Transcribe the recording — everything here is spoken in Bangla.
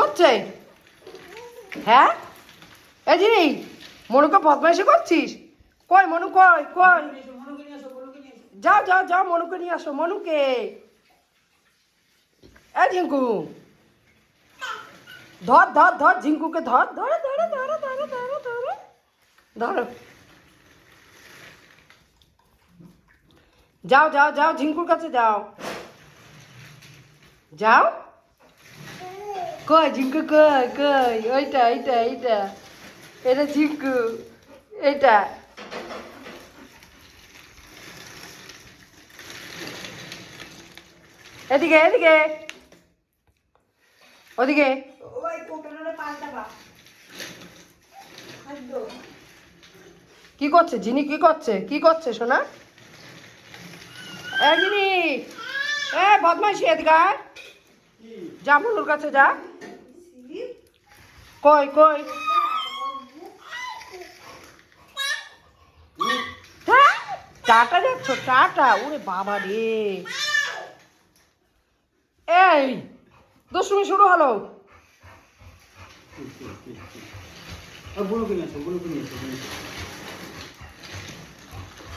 করছে? হ্যাঁ? এই মনুকে বদমাইশি করছিস? কই মনু, কই কই? যাও যাও যাও মনুকে নিয়ে আসো, মনুকে। এ ঝিঙ্কু, ধর ধর ধর, ঝিঙ্কুকে ধর, ধরো ধরো ধরো ধরো ধরো ধরো ধরো। যাও যাও যাও, ঝিঙ্কুর কাছে যাও। যাও। কই ঝিঙ্কু কই কই? ওইটা এইটা এইটা এটা ঝিঙ্কু। এইটা এদিকে এদিকে। ওদিকে। কি করছে জিনি কি করছে? কি করছে সোনা? এ জিনি এ বদমাইশি এদিকে আয়। যা মনুর কাছে যা। কই কই? হ্যাঁ, টাটা যাচ্ছ টাটা ওরে বাবা রে। এই দশমী শুরু হলো। বুড়ো কিনে আসো বুড়ো কিনে আসো।